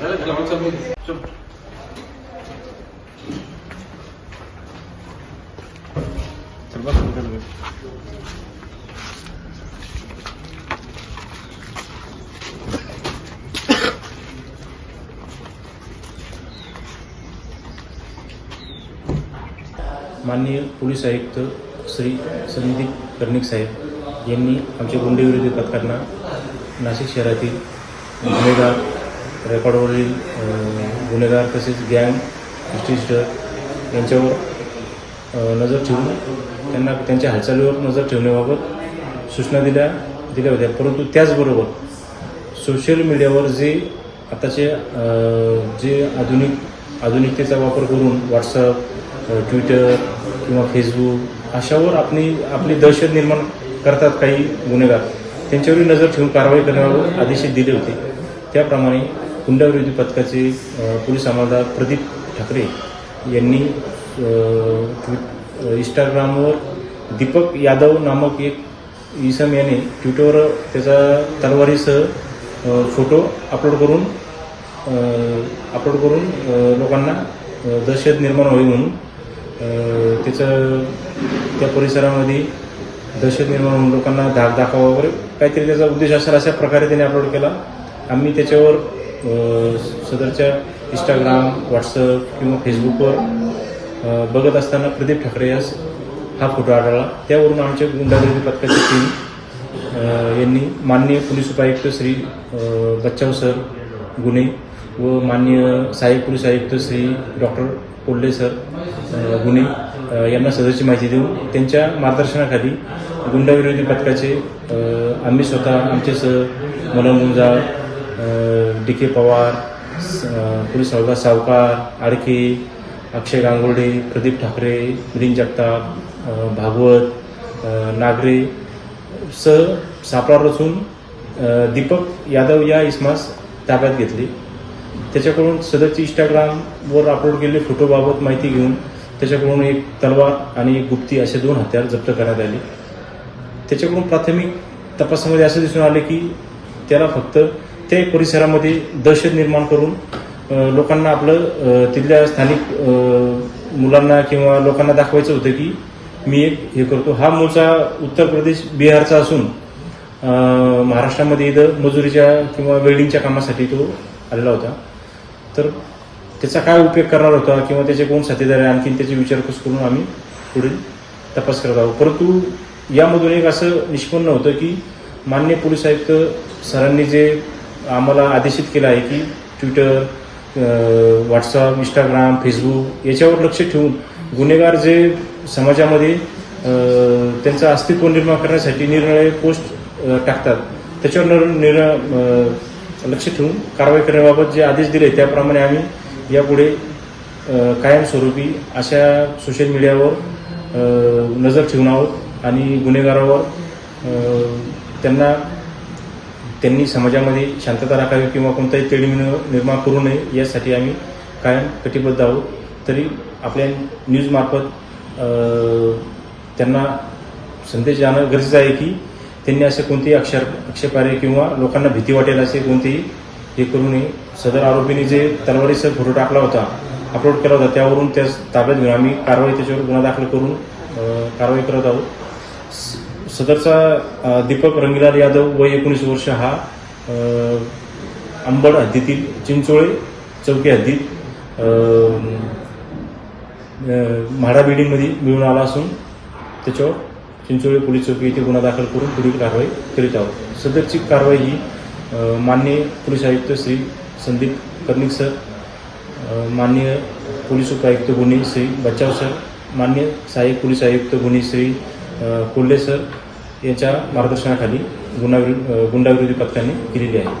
झालं का? मग चल, बस चल, चल. माननीय पोलीस आयुक्त श्री संदीप कर्णिक साहेब यांनी आमच्या गुंडेविरोधी पथकांना नाशिक शहरातील गुन्हेगार रेकॉर्डवरील गुन्हेगार तसेच गँग हिस्ट्रिस्टर यांच्यावर नजर ठेवून त्यांना त्यांच्या हालचालीवर नजर ठेवण्याबाबत सूचना दिल्या दिल्या होत्या. परंतु त्याचबरोबर सोशल मीडियावर जे आताचे जे आधुनिक आधुनिकतेचा वापर करून व्हॉट्सअप ट्विटर किंवा फेसबुक अशावर आपली आपली दहशत निर्माण करतात काही गुन्हेगार. त्यांच्यावरही नजर ठेवून कारवाई करण्याबाबत आदेश दिले होते. त्याप्रमाणे गुंडाविरोधी पथकाचे पोलीस अंमलदार प्रदीप ठाकरे यांनी इंस्टाग्रामवर दीपक यादव नामक एक इसम याने ट्विटरवर त्याचा तलवारीसह फोटो अपलोड करून अपलोड करून लोकांना दहशत निर्माण होईल म्हणून त्याचं त्या परिसरामध्ये दहशत निर्माण होऊन लोकांना धाक दाखवा वगैरे काहीतरी त्याचा उद्देश असेल अशा प्रकारे त्याने अपलोड केला. आम्ही त्याच्यावर सदरच्या इंस्टाग्राम व्हॉट्सअप किंवा फेसबुकवर बघत असताना प्रदीप ठाकरे यास हा फोटो आढळला? त्यावरून आमच्या गुंडागिरी पथकाची टीम यांनी माननीय पोलीस उपायुक्त श्री बच्चाव सर गुन्हे व माननीय सहाय्यक पोलीस आयुक्त श्री डॉक्टर कोल्हे सर गुन्हे यांना सदरची माहिती देऊन त्यांच्या मार्गदर्शनाखाली गुंडाविरोधी पथकाचे आम्ही स्वतः आमचे sir Manohar Gunjal D K Pawar स- पोलीस हवालदार सावकार आडके अक्षय गांगुर्डे प्रदीप ठाकरे मिलिंद जगताप भागवत नागरे स सापळा रचून दीपक यादव या इसमास ताब्यात घेतले. त्याच्याकडून सदरची इंस्टाग्रामवर अपलोड केलेले फोटोबाबत माहिती घेऊन त्याच्याकडून एक तलवार आणि एक गुप्ती असे दोन हत्यार जप्त करण्यात आले. त्याच्याकडून प्राथमिक तपासामध्ये असं दिसून आले की त्याला फक्त त्या परिसरामध्ये दहशत निर्माण करून लोकांना आपलं तिथल्या स्थानिक मुलांना किंवा लोकांना दाखवायचं होतं की मी एक हे करतो. हा मूळचा उत्तर प्रदेश बिहारचा असून महाराष्ट्रामध्ये इथं मजुरीच्या किंवा वेल्डिंगच्या कामासाठी तो आलेला होता. तर त्याचा काय उपयोग करणार होता किंवा त्याचे कोण साथीदार आहे आणखीन त्याची विचारपूस करून आम्ही पुढील तपास करत आहोत. परंतु यामधून एक असं निष्पन्न होतं की मान्य पोलीस आयुक्त सरांनी जे आम्हाला आदेशित केलं आहे की ट्विटर व्हॉट्सअप इंस्टाग्राम फेसबुक याच्यावर लक्ष ठेवून गुन्हेगार जे समाजामध्ये त्यांचं अस्तित्व निर्माण करण्यासाठी निरनिराळे पोस्ट टाकतात. त्याच्यावर निर लक्ष ठेवून कारवाई करण्याबाबत जे आदेश दिले त्याप्रमाणे आम्ही यापुढे कायमस्वरूपी अशा सोशल मीडियावर नजर ठेवून आहोत आणि गुन्हेगारावर त्यांना त्यांनी समाजामध्ये शांतता राखावी किंवा कोणताही तेढीम निर्माण करू नये यासाठी आम्ही कायम कटिबद्ध आहोत. तरी आपल्या न्यूजमार्फत त्यांना संदेश जाणं गरजेचं आहे की त्यांनी असे कोणतेही अक्षर आक्षेपार्ह किंवा लोकांना भीती वाटेल असे कोणतेही हे करू नये. सदर आरोपीने जे तलवारीसह फोटो टाकला होता अपलोड केला होता त्यावरून त्या ताब्यात घेऊन आम्ही कारवाई त्याच्यावर गुन्हा दाखल करून कारवाई करत आहोत. स- सदरचा दीपक रंगीलाल यादव वय एकोणीस वर्ष हा अंबड हद्दीतील चिंचोळे चौकी हद्दीत म्हाडा बिल्डिंगमध्ये मिळून आला असून त्याच्यावर चिंचोळी पोलीस चौकी येथे गुन्हा दाखल करून पुढील कारवाई करीत आहोत. सदरची कारवाई ही मान्य माननीय पोलीस आयुक्त श्री संदीप कर्णिक सर माननीय पोलीस उपायुक्त गुन्हे श्री बचाव सर मान्य सहाय्यक पोलीस आयुक्त गुन्हे श्री कोल्हे सर यांच्या मार्गदर्शनाखाली गुन्हा गुंडाविरोधी पथकाने केलेली आहे.